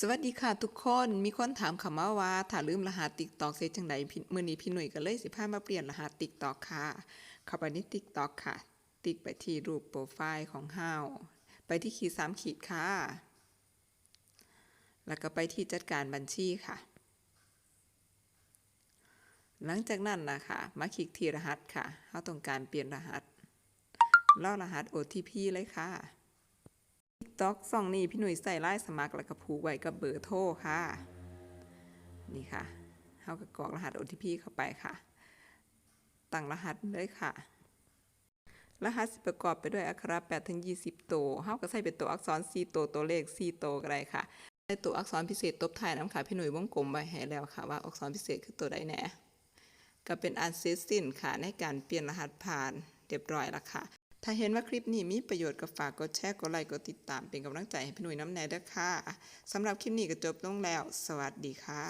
สวัสดีค่ะทุกคน มีคนถามคำว่าว่าถ้าลืมรหัสติ๊กตอกเซจังใดมือนี้พี่หนุ่ยก็เลยสิพามาเปลี่ยนรหัสติ๊กตอกค่ะเข้าไปในติ๊กตอกค่ะ ติ๊กไปที่รูปโปรไฟล์ของเฮาไปที่ขีดสามขีดค่ะ แล้วก็ไปที่จัดการบัญชีค่ะ หลังจากนั้นนะคะมาคลิกที่รหัสค่ะเฮาต้องการเปลี่ยนรหัสเล่ารหัส OTP เลยค่ะ TikTok ส่องนี้พี่หนุ่ยใส่ไล่สมัครแล้วก็ผูกไว้กับเบอร์โทรค่ะ นี่ค่ะเฮาก็กรอกรหัส OTP เข้าไปค่ะ ตั้งรหัสเลยค่ะ รหัสประกอบไปด้วยอักขระ8ถึง20 ตัวเฮาก็ใส่เป็นตัวอักษร 4 ตัว ตัวเลข 4 ตัวก็ได้ค่ะในตัวอักษรพิเศษตบท้ายน้ำค่ะ พี่หนุ่ยวงกลมไว้ให้แล้วค่ะ ว่าอักษรพิเศษคือตัวใดแน่ก็เป็นอันเสร็จสิ้นค่ะในการเปลี่ยนรหัสผ่านเรียบร้อยแล้วค่ะ ถ้าเห็นว่าคลิปนี้มีประโยชน์ก็ฝากกดแชร์ กดไลค์ กดติดตามเป็นกำลังใจให้พี่หนุ่ยน้ำแน่ด้วยค่ะสำหรับคลิปนี้ก็จบลงแล้ว สวัสดีค่ะ